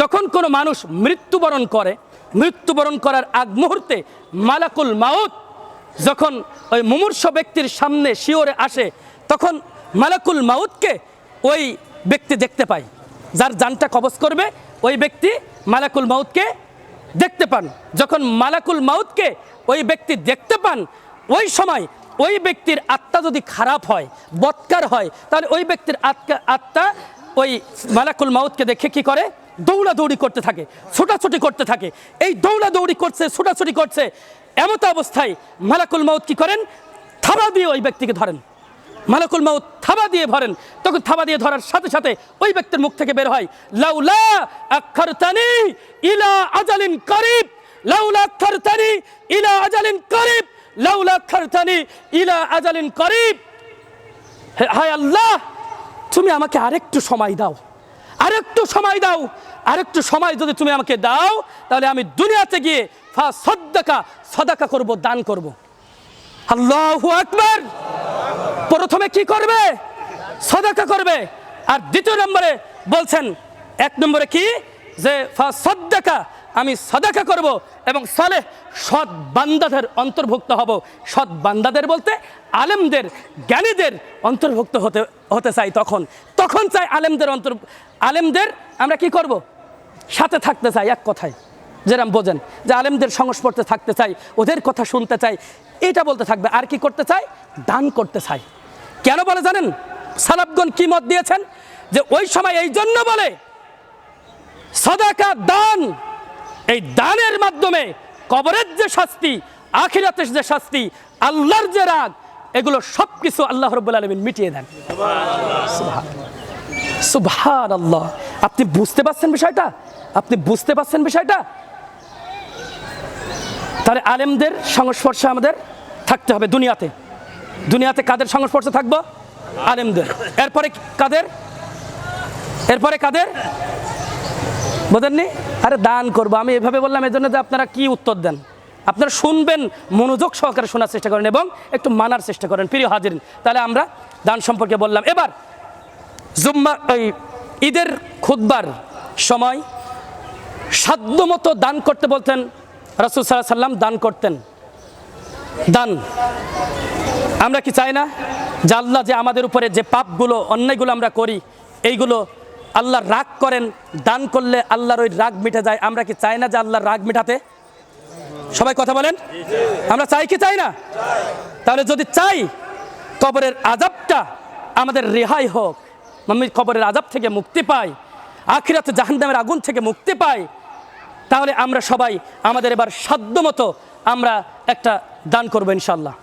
তখন কোনো মানুষ মৃত্যুবরণ করে, মৃত্যুবরণ করার আগ মুহূর্তে মালাকুল মাউত যখন ওই মুমূর্ষ ব্যক্তির সামনে শিওরে আসে, তখন মালাকুল মাউতকে ওই ব্যক্তি দেখতে পায়। যার জানটা কবজ করবে, ওই ব্যক্তি মালাকুল মাউতকে দেখতে পান। যখন মালাকুল মাউতকে ওই ব্যক্তি দেখতে পান, ওই সময় ওই ব্যক্তির আত্মা যদি খারাপ হয়, বৎকার হয়, তাহলে ওই ব্যক্তির আত্মা ওই মালাকুল মাউতকে দেখে কি করে? দৌড়াদৌড়ি করতে থাকে, ছোটাছুটি করতে থাকে। এই দৌড়াদৌড়ি করছে, ছোটাছুটি করছে, এমত অবস্থায় মালাকুল মাউত কি করেন? থাবা দিয়ে ওই ব্যক্তিকে ধরেন। মালাকুল মাউত থাবা দিয়ে ধরেন, তখন থাবা দিয়ে ধরার সাথে সাথে ওই ব্যক্তির মুখ থেকে বের হয়, লাউলা আখারতানি ইলা আজালিন করিব, লাউলা আখারতানি ইলা আজালিন করিব, লাউলা আখারতানি ইলা আজালিন করিব। হায় আল্লাহ! তুমি আমাকে আরেকটু সময় দাও। আরেকটু সময় দাও। আরেকটু সময় যদি তুমি আমাকে দাও, তাহলে আমি দুনিয়াতে গিয়ে ফা সদ্দাকা, সদাকা করব, দান করব। আল্লাহ আকবার। প্রথমে কি করবে? সদাকা করবে। আর দ্বিতীয় নম্বরে বলছেন, এক নম্বরে কি? যে ফা সদ্দাকা আমি সদাকা করব এবং সালেহ সৎ বান্দাদের অন্তর্ভুক্ত হব। সৎ বান্দাদের বলতে আলেমদের, জ্ঞানীদের অন্তর্ভুক্ত হতে হতে চাই তখন। তখন চাই আলেমদের অন্তর, আলেমদের আমরা কি করব? সাথে থাকতে চাই, এক কথায়। যেরম বোঝেন, যে আলেমদের সংস্পর্শে থাকতে চাই, ওদের কথা শুনতে চাই, এটা বলতে থাকবে। আর কি করতে চাই? দান করতে চাই। কেন বলে জানেন? সালাবগণ কি মত দিয়েছেন? যে ওই সময় এই জন্য বলে সদাকা দান। এই দানের মাধ্যমে কবরের যে শাস্তি, আখিরাতের যে শাস্তি, আল্লাহর যে রাগ, এগুলো সব কিছু আল্লাহ রব্বুল আলমিন মিটিয়ে দেন। সুবহান আল্লাহ আপনি বুঝতে পারছেন বিষয়টা? আপনি বুঝতে পারছেন বিষয়টা? তাহলে আলেমদের সংস্পর্শে আমাদের থাকতে হবে দুনিয়াতে। দুনিয়াতে কাদের সংস্পর্শে থাকব? আলেমদের। এরপরে কাদের? এরপরে কাদের? বোঝেননি? আরে দান করব, আমি এভাবে বললাম এই জন্য যে আপনারা কি উত্তর দেন? আপনারা শুনবেন, মনোযোগ সহকারে শোনার চেষ্টা করেন এবং একটু মানার চেষ্টা করেন। প্রিয় হাজির তাহলে আমরা দান সম্পর্কে বললাম। এবার, জুম্মা ওই ঈদের খুদ্বার সময় সাধ্যমতো দান করতে বলতেন, রাসুল সাল্লাহ সাল্লাম দান করতেন। দান। আমরা কি চাই না? যে আল্লাহ যে আমাদের উপরে যে পাপগুলো, অন্যায়গুলো আমরা করি, এইগুলো আল্লাহ রাগ করেন, দান করলে আল্লাহর ওই রাগ মিটে যায়। আমরা কি চাই না যে আল্লাহর রাগ মিটাতে? সবাই কথা বলেন? আমরা চাই কি চাই না? তাহলে যদি চাই, কবরের আজাবটা আমাদের রেহাই হোক, আমি কবরের আজাব থেকে মুক্তি পাই, আখিরাতে জাহান্নামের আগুন থেকে মুক্তি পাই, তাহলে আমরা সবাই আমাদের এবার সাধ্যমতো আমরা একটা দান করব ইনশাল্লাহ